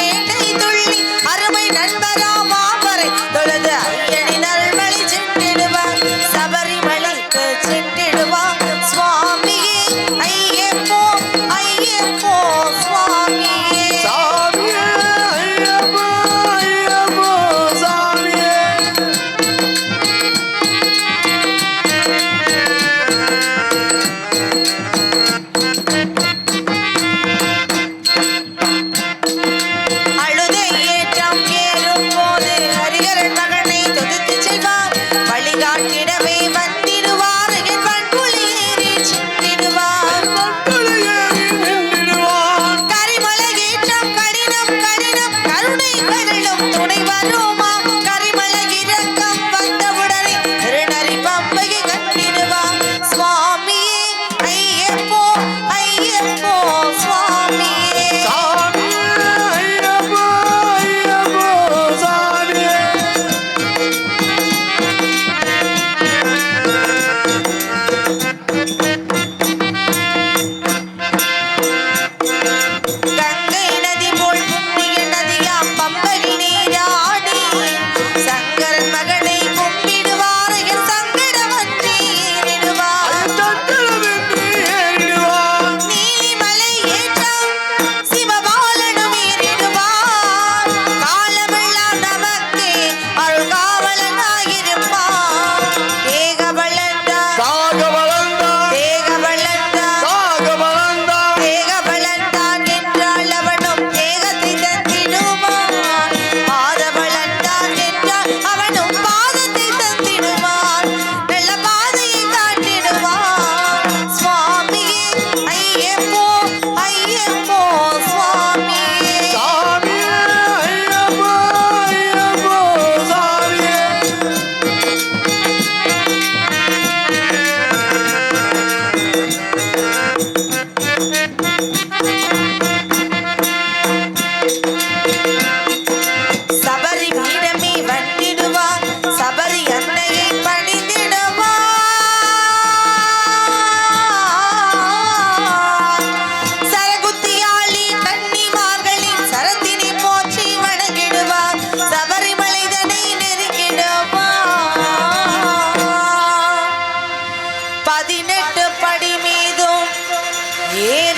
away. San Yeah.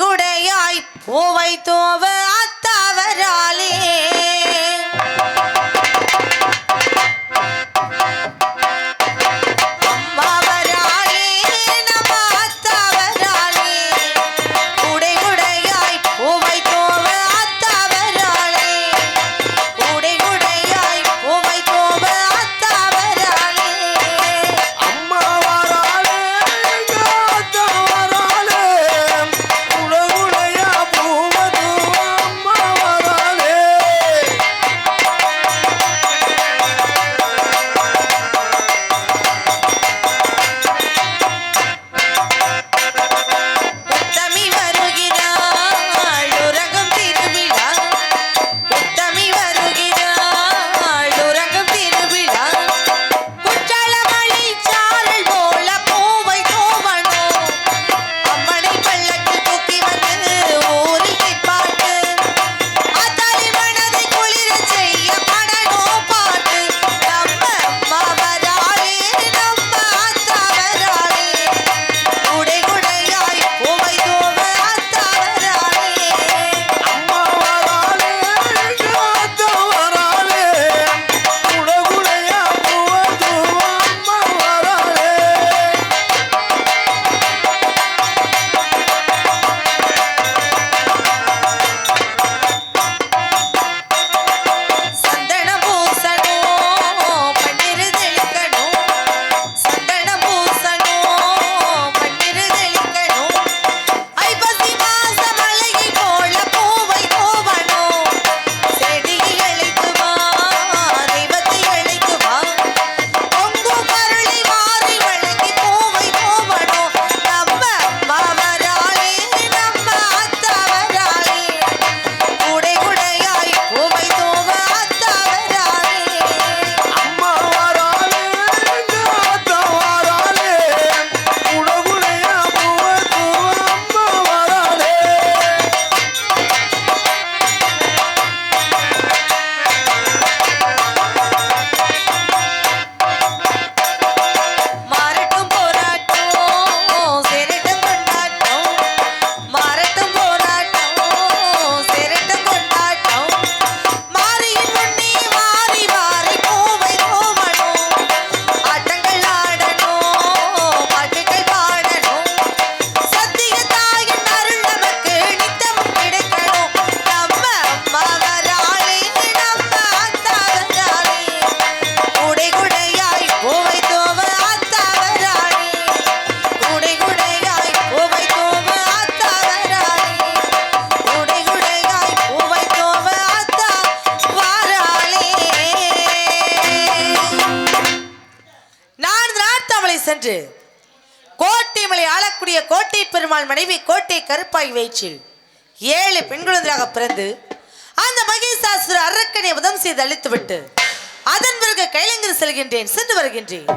குடையாய் பூவை தோவை என்று கோட்டை மலை ஆளக்கூடிய கோட்டை பெருமாள் மனைவி கோட்டை கருப்பாய் வயிற்றில் ஏழு பெண் குழந்தையாக பிறந்து அந்த மகேசாசுர அரக்கனை உதம் செய்து அழித்துவிட்டு அதன் பிறகு கைலங்கில் செல்கின்றேன் சென்று வருகின்றேன்.